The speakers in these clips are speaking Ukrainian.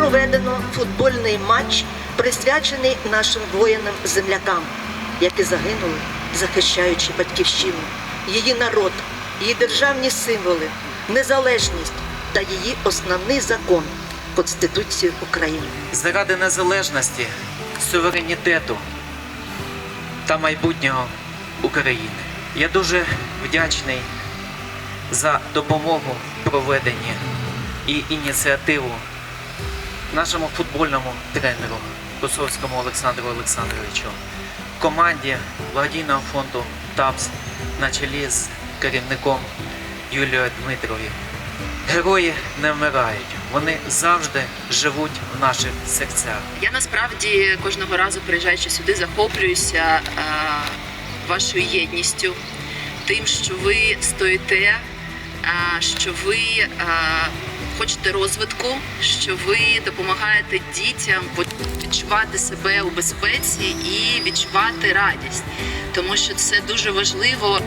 проведено футбольний матч, присвячений нашим воїнам-землякам, які загинули, захищаючи батьківщину, її народ, її державні символи, незалежність та її основний закон Конституцію України. заради незалежності, суверенітету та майбутнього України. Я дуже вдячний за допомогу в проведенні і ініціативу нашому футбольному тренеру Косовському Олександру Олександровичу, команді благодійного фонду ТАПС на чолі з керівником Юлією Дмитрові. Герої не вмирають, вони завжди живуть в наших серцях. Я насправді кожного разу приїжджаючи сюди, захоплююся е, вашою єдністю, тим, що ви стоїте, е, що ви е, хочете розвитку, що ви допомагаєте дітям відчувати себе у безпеці і відчувати радість, тому що це дуже важливо.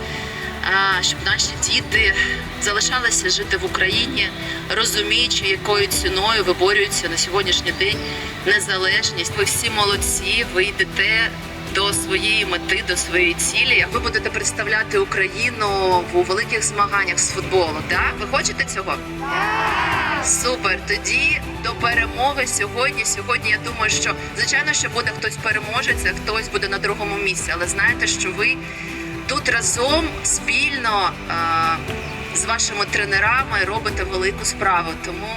Щоб наші діти залишалися жити в Україні, розуміючи, якою ціною виборюється на сьогоднішній день незалежність. Ви всі молодці, ви йдете до своєї мети, до своєї цілі. Як Ви будете представляти Україну у великих змаганнях з футболу. Так? Ви хочете цього? Супер. Тоді до перемоги сьогодні. Сьогодні я думаю, що звичайно, що буде хтось переможець, а хтось буде на другому місці. Але знаєте, що ви тут разом спільно а, з вашими тренерами робите велику справу. Тому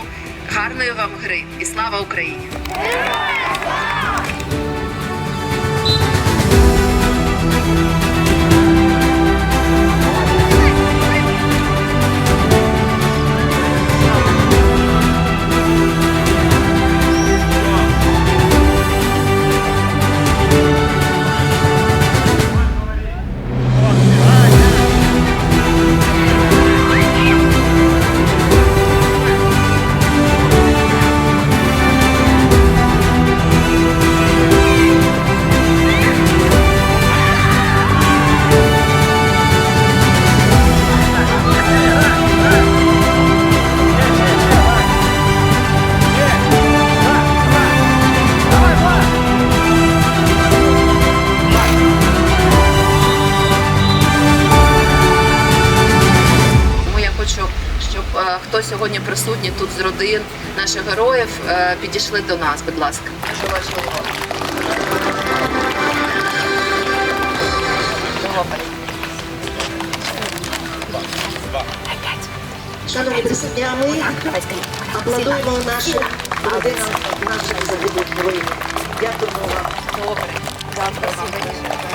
гарної вам гри і слава Україні! Тому хто сьогодні присутній тут з родин наших героїв е, підійшли до нас, будь ласка. Шановні присутні, а ми аплодуємо нашим родинам наших загиблих воїнів. Дякуємо вам. Добре.